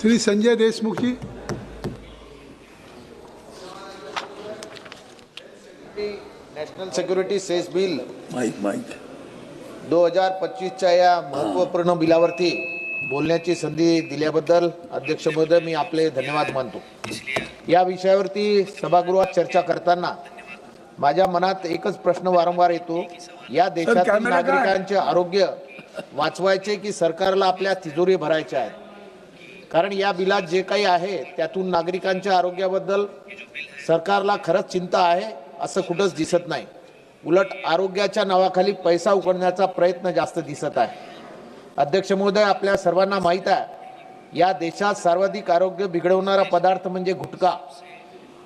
Shri Sanjay Deshmukh ji national security cess bill mike mike दो हजार पंचवीसच्या या महत्त्वपूर्ण बिलावरती बोलण्याची संधी दिल्याबद्दल अध्यक्ष महोदय मी आपले धन्यवाद मानतो. या विषयावरती सभागृहात चर्चा करताना माझ्या मनात एकच प्रश्न वारंवार येतो. या देशातील? नागरिकांचे आरोग्य वाचवायचे की सरकारला आपल्या तिजोरी भरायचे आहेत? कारण या बिलात जे काही आहे त्यातून नागरिकांच्या आरोग्याबद्दल सरकारला खरंच चिंता आहे असं कुठंच दिसत नाही. उलट आरोग्याच्या नावाखाली पैसा उकळण्याचा प्रयत्न जास्त दिसत आहे. अध्यक्ष महोदय आपल्या सर्वांना माहीत आहे या देशात सर्वाधिक आरोग्य बिघडवणारा पदार्थ म्हणजे गुटखा.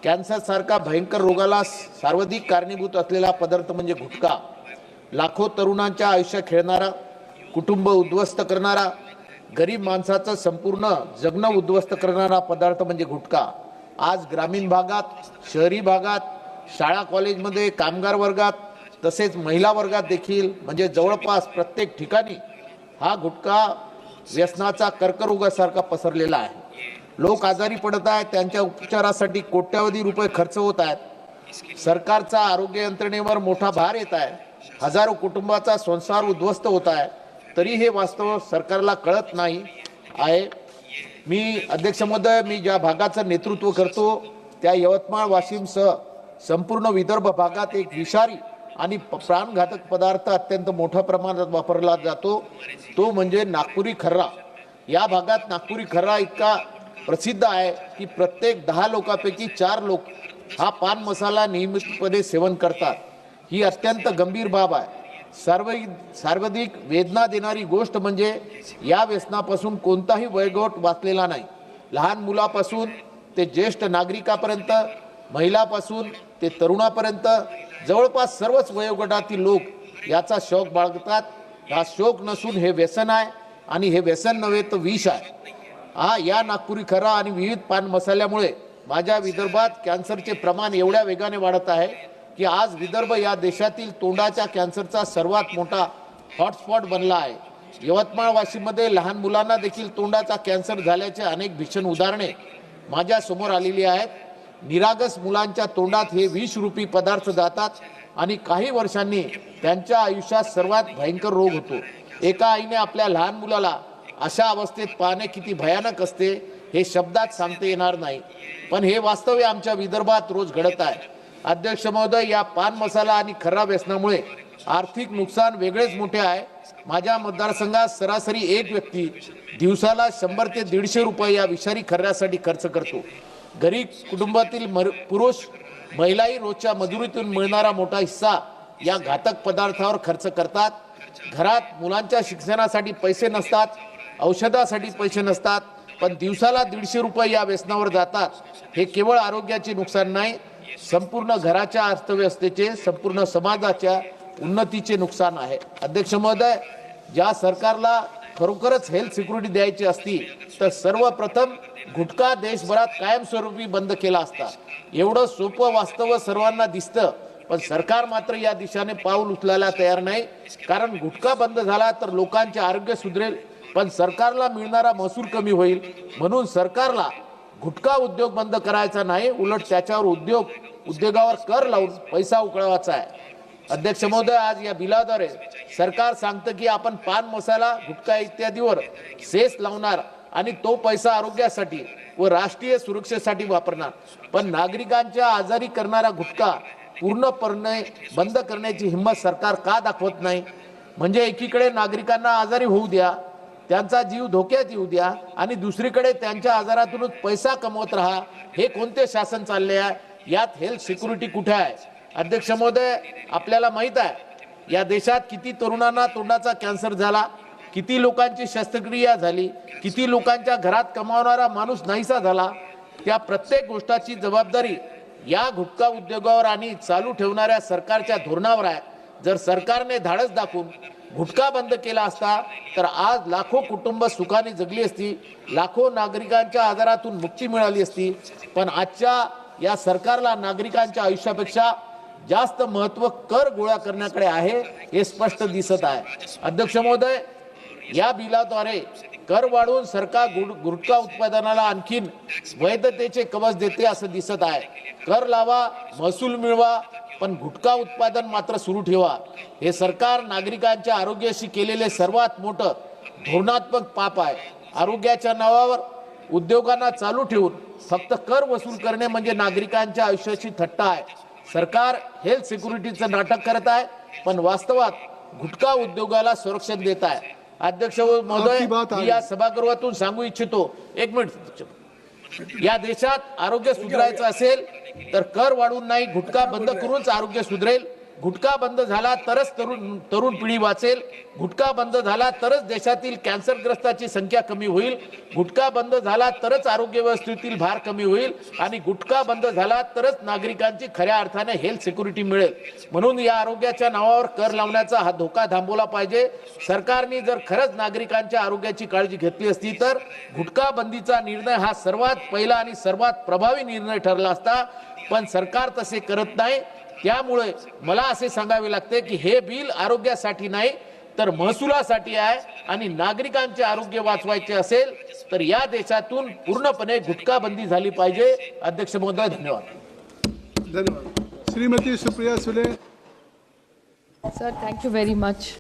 कॅन्सर सारखा भयंकर रोगाला सर्वाधिक कारणीभूत असलेला पदार्थ म्हणजे गुटखा. लाखो तरुणांच्या आयुष्य खेळणारा कुटुंब उद्ध्वस्त करणारा गरीब माणसाचं संपूर्ण जगणं उद्ध्वस्त करणारा पदार्थ म्हणजे गुटखा. आज ग्रामीण भागात शहरी भागात शाळा कॉलेजमध्ये कामगार वर्गात तसेच महिला वर्गात देखील म्हणजे जवळपास प्रत्येक ठिकाणी हा गुटखा व्यसनाचा कर्करोगासारखा पसरलेला आहे. लोक आजारी पडत आहेत त्यांच्या उपचारासाठी कोट्यावधी रुपये खर्च होत आहेत. सरकारचा आरोग्य यंत्रणेवर मोठा भार येत आहे. हजारो कुटुंबाचा संसार उद्ध्वस्त होत आहे. तरी हे वास्तव सरकारला कळत नाही आहे. मी अध्यक्ष महोदय मी ज्या भागाचं नेतृत्व करतो त्या यवतमाळ वाशिमसह संपूर्ण विदर्भ भागात एक विषारी आणि प- प्राणघातक पदार्थ अत्यंत मोठ्या प्रमाणात वापरला जातो. तो म्हणजे नागपुरी खर्रा. या भागात नागपुरी खर्रा इतका प्रसिद्ध आहे की प्रत्येक दहा लोकांपैकी चार लोक हा पान मसाला नियमितपणे सेवन करतात. ही अत्यंत गंभीर बाब आहे. सर्व सर्वाधिक वेदना देणारी गोष्ट म्हणजे या व्यसनापासून कोणताही वयोगट वाचलेला नाही. लहान मुलापासून ते ज्येष्ठ नागरिकापर्यंत महिलापासून ते तरुणापर्यंत जवळपास सर्वच वयोगटातील लोक याचा शौक बाळगतात. हा शौक नसून हे व्यसन आहे आणि हे व्यसन नव्हे तर विष आहे. हा या नागपुरी खरा आणि विविध पान मसाल्यामुळे माझ्या विदर्भात कॅन्सरचे प्रमाण एवढ्या वेगाने वाढत आहे की आज विदर्भ या देशातील तोंडाच्या कॅन्सरचा सर्वात मोठा हॉटस्पॉट बनला आहे. यवतमाळ वाशिममध्ये लहान मुलांना देखील तोंडाचा कॅन्सर झाल्याचे अनेक भीषण उदाहरणे माझ्यासमोर आलेली आहेत. निरागस मुलांच्या तोंडात हे विषरूपी पदार्थ जातात आणि काही वर्षांनी त्यांच्या आयुष्यात सर्वात भयंकर रोग होतो. एका आईने आपल्या लहान मुलाला अशा अवस्थेत पाहणे किती भयानक असते हे शब्दात सांगता येणार नाही. पण हे वास्तव्य आमच्या विदर्भात रोज घडत आहे. अध्यक्ष महोदय या पान मसाला आणि खराब व्यसनामुळे आर्थिक नुकसान वेगळेच मोठे आहे. माझ्या मतदारसंघात सरासरी एक व्यक्ती दिवसाला शंभर ते दीडशे रुपये या विषारी खर्यासाठी खर्च करतो. गरीब कुटुंबातील मर पुरुष महिलाही रोजच्या मजुरीतून मिळणारा मोठा हिस्सा या घातक पदार्थावर खर्च करतात. घरात मुलांच्या शिक्षणासाठी पैसे नसतात औषधासाठी पैसे नसतात पण दिवसाला दीडशे रुपये या व्यसनावर जातात. हे केवळ आरोग्याचे नुकसान नाही संपूर्ण घराच्या अर्थव्यवस्थेचे संपूर्ण समाजाच्या उन्नतीचे नुकसान आहे. अध्यक्ष महोदय ज्या सरकारला खरोखरच हेल्थ सिक्युरिटी द्यायची असती तर सर्वप्रथम गुटखा देशभरात कायमस्वरूपी बंद केला असता. एवढं सोपं वास्तव सर्वांना दिसतं पण सरकार मात्र या दिशेने पाऊल उचलायला तयार नाही. कारण गुटखा बंद झाला तर लोकांचे आरोग्य सुधरेल पण सरकारला मिळणारा महसूल कमी होईल. म्हणून सरकारला गुटखा उद्योग बंद करायचा नाही उलट त्याच्यावर उद्योग उद्योगावर कर लावून पैसा उकळवायचा आहे. अध्यक्ष महोदय आज या बिलाद्वारे सरकार सांगतं की आपण पान मसाला गुटखा इत्यादीवर सेस लावणार आणि तो पैसा आरोग्यासाठी व राष्ट्रीय सुरक्षेसाठी वापरणार. पण नागरिकांच्या आजारी करणारा गुटखा पूर्णपणे बंद करण्याची हिंमत सरकार का दाखवत नाही? म्हणजे एकीकडे नागरिकांना आजारी होऊ द्या त्यांचा जीव धोक्यात येऊ द्या आणि दुसरीकडे त्यांच्या आजारातूनच पैसा कमवत राहा. हे कोणते शासन चालले आहे यात हेल्थ सिक्युरिटी कुठे आहे? अध्यक्ष महोदय आपल्याला माहीत आहे या देशात किती तरुणांना तोंडाचा कॅन्सर झाला किती लोकांची शस्त्रक्रिया झाली किती लोकांच्या घरात कमावणारा माणूस नाहीसा झाला. त्या प्रत्येक गोष्टाची जबाबदारी या गुटखा उद्योगावर आणि चालू ठेवणाऱ्या सरकारच्या धोरणावर आहे. जर सरकारने धाडस दाखवून गुटखा बंद केला असता तर आज लाखो कुटुंब सुखाने जगली असती लाखो नागरिकांच्या आजारातून मुक्ती मिळाली असती. पण आजच्या या सरकारला नागरिकांच्या आयुष्यापेक्षा जास्त महत्त्व कर गोळा करण्याकडे आहे हे स्पष्ट दिसत आहे. अध्यक्ष महोदय या बिलाद्वारे कर वाढवून सरकार गुटखा उत्पादनाला आणखीन वैधतेचे कवच देते असं दिसत आहे. कर लावा महसूल मिळवा पण गुटखा उत्पादन मात्र सुरू ठेवा. हे सरकार नागरिकांच्या आरोग्याशी केलेले सर्वात मोठं धोरणात्मक पाप आहे. आरोग्याच्या नावावर उद्योगांना चालू ठेवून फक्त कर वसूल करणे म्हणजे नागरिकांच्या आयुष्याची थट्टा आहे. सरकार हेल्थ सिक्युरिटीचं नाटक करत आहे पण वास्तवात गुटखा उद्योगाला संरक्षण देत आहे. अध्यक्ष महोदय आपकी बात आ मी या सभागृहातून सांगू इच्छितो. एक मिनिट. या देशात आरोग्य सुधारायचं असेल तर कर वाढवून नाही गुटखा बंद करूनच आरोग्य सुधरेल. गुटखा बंद झाला तरच तरुण तरुण पिढी वाचेल. गुटखा बंद झाला तरच देशातील कॅन्सरग्रस्ताची संख्या कमी होईल. गुटखा बंद झाला तरच आरोग्य व्यवस्थेतील भार कमी होईल. आणि गुटखा बंद झाला तरच नागरिकांची खऱ्या अर्थाने हेल्थ सिक्युरिटी मिळेल. म्हणून या आरोग्याच्या नावावर कर लावण्याचा हा धोका थांबवला पाहिजे. सरकारने जर खरंच नागरिकांच्या आरोग्याची काळजी घेतली असती तर गुटखा बंदीचा निर्णय हा सर्वात पहिला आणि सर्वात प्रभावी निर्णय ठरला असता. पण सरकार तसे करत नाही. त्यामुळे मला असे सांगावे लागते की हे बिल आरोग्यासाठी नाही तर महसुलासाठी आहे आणि नागरिकांचे आरोग्य वाचवायचे असेल तर या देशातून पूर्णपणे गुटखा बंदी झाली पाहिजे. अध्यक्ष महोदय धन्यवाद. धन्यवाद. Shrimati Supriya Sule. Thank you very much.